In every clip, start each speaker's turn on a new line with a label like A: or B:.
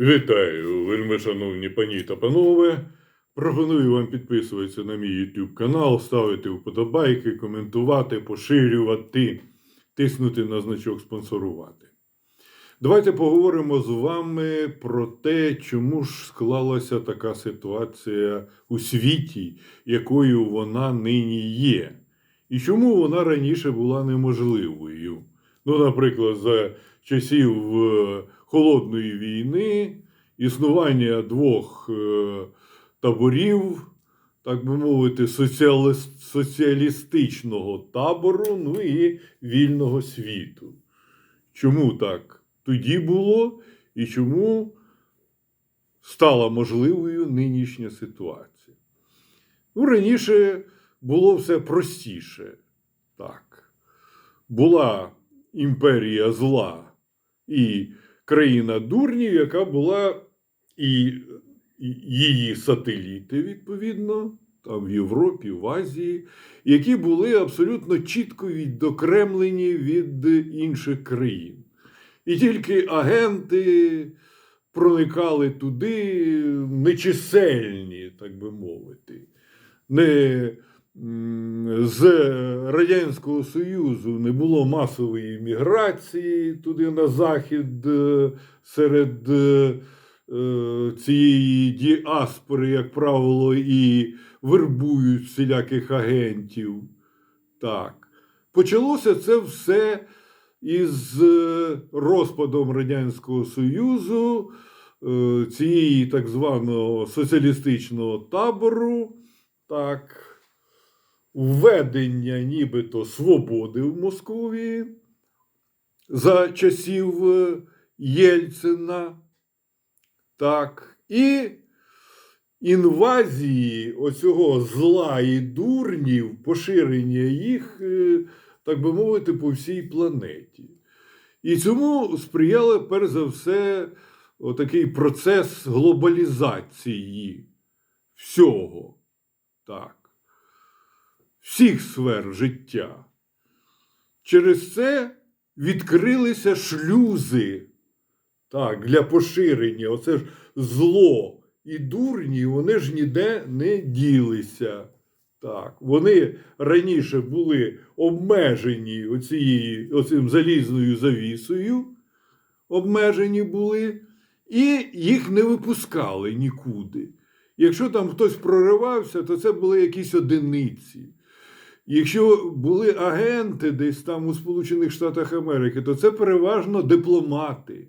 A: Вітаю, вельми шановні пані та панове. Пропоную вам підписуватися на мій YouTube канал, ставити вподобайки, коментувати, поширювати, тиснути на значок спонсорувати. Давайте поговоримо з вами про те, чому ж склалася така ситуація у світі, якою вона нині є, і чому вона раніше була неможливою. Ну, наприклад, за часів е, холодної війни, існування двох е, таборів, так би мовити, соціалис- соціалістичного табору, ну і вільного світу. Чому так тоді було і чому стала можливою нинішня ситуація? Ну, раніше було все простіше. Так. Була імперія зла і країна дурнів, яка була і її сателіти, відповідно, там в Європі, в Азії, які були абсолютно чітко відокремлені від інших країн. І тільки агенти проникали туди нечисельні, так би мовити. Не з Радянського Союзу не було масової міграції туди на захід е, серед е, е, цієї діаспори, як правило, і вербують всіляких агентів. Так. Почалося це все із розпадом Радянського Союзу, цієї так званого соціалістичного табору. Так введення нібито свободи в Московії за часів е, Єльцина, так, і інвазії оцього зла і дурнів, поширення їх, е, так би мовити, по всій планеті. І цьому сприяли, перш за все, отакий процес глобалізації всього. Так всіх сфер життя. Через це відкрилися шлюзи так, для поширення. Оце ж зло і дурні, вони ж ніде не ділися. Так, вони раніше були обмежені оцією, оцим залізною завісою, обмежені були, і їх не випускали нікуди. Якщо там хтось проривався, то це були якісь одиниці. Якщо були агенти десь там у Сполучених Штатах Америки, то це переважно дипломати.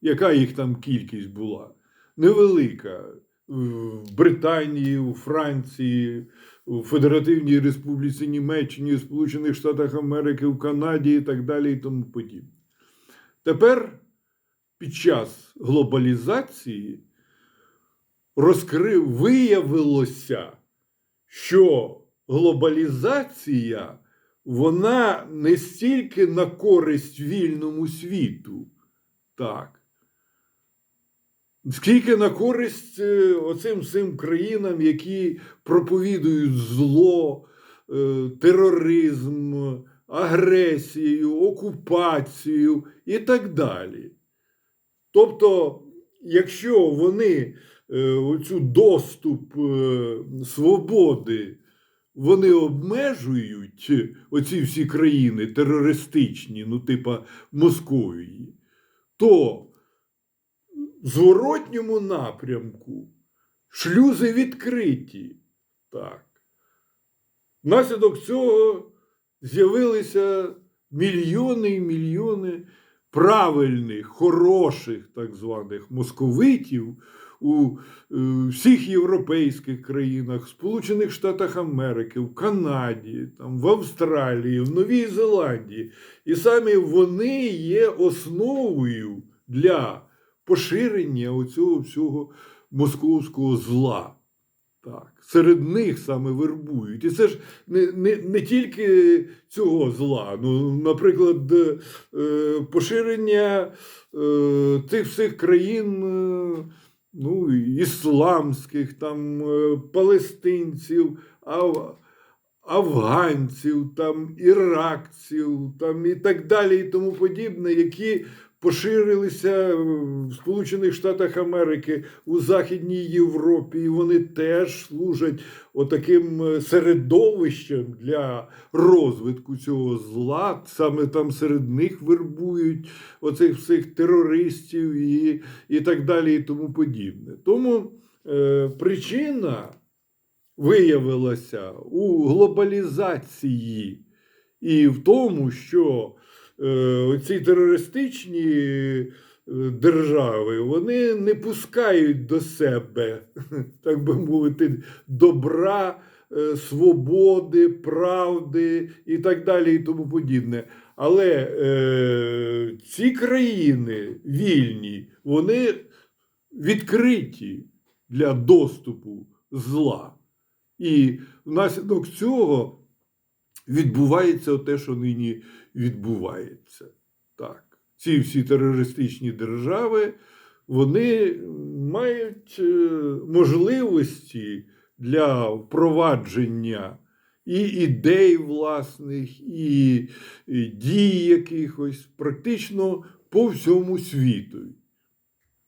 A: Яка їх там кількість була? Невелика. В Британії, у Франції, у Федеративній Республіці Німеччині, у Сполучених Штатах Америки, в Канаді і так далі і тому подібне. Тепер під час глобалізації розкрив, виявилося, що глобалізація вона не стільки на користь вільному світу, так, скільки на користь е, оцим всім країнам, які проповідують зло, е, тероризм, агресію, окупацію і так далі. Тобто, якщо вони е, оцю доступ свободи вони обмежують оці всі країни терористичні, ну, типа Московії, то в зворотньому напрямку шлюзи відкриті. Так. Внаслідок цього з'явилися мільйони і мільйони правильних, хороших так званих московитів у е, всіх європейських країнах, Сполучених Штатах Америки, в Канаді, там, в Австралії, в Новій Зеландії. І самі вони є основою для поширення оцього всього московського зла. Так, серед них саме вербують. І це ж не, не, не тільки цього зла. Ну, наприклад, е, поширення е, тих всіх країн, е, ну, ісламських, там, е, палестинців, ав, афганців, там, іракців там, і так далі, і тому подібне, які поширилися в Сполучених Штатах Америки, у Західній Європі, і вони теж служать отаким е, середовищем для розвитку цього зла. Саме там серед них вербують оцих всіх терористів і, і так далі, і тому подібне. Тому е, причина виявилася у глобалізації і в тому, що ці терористичні е, держави вони не пускають до себе, так би мовити, добра, е, свободи, правди і так далі, і тому подібне. Але е, ці країни вільні, вони відкриті для доступу зла. І внаслідок цього відбувається те, що нині відбувається. Так. Ці всі терористичні держави вони мають е, можливості для впровадження і ідей власних, і, і дій якихось практично по всьому світу.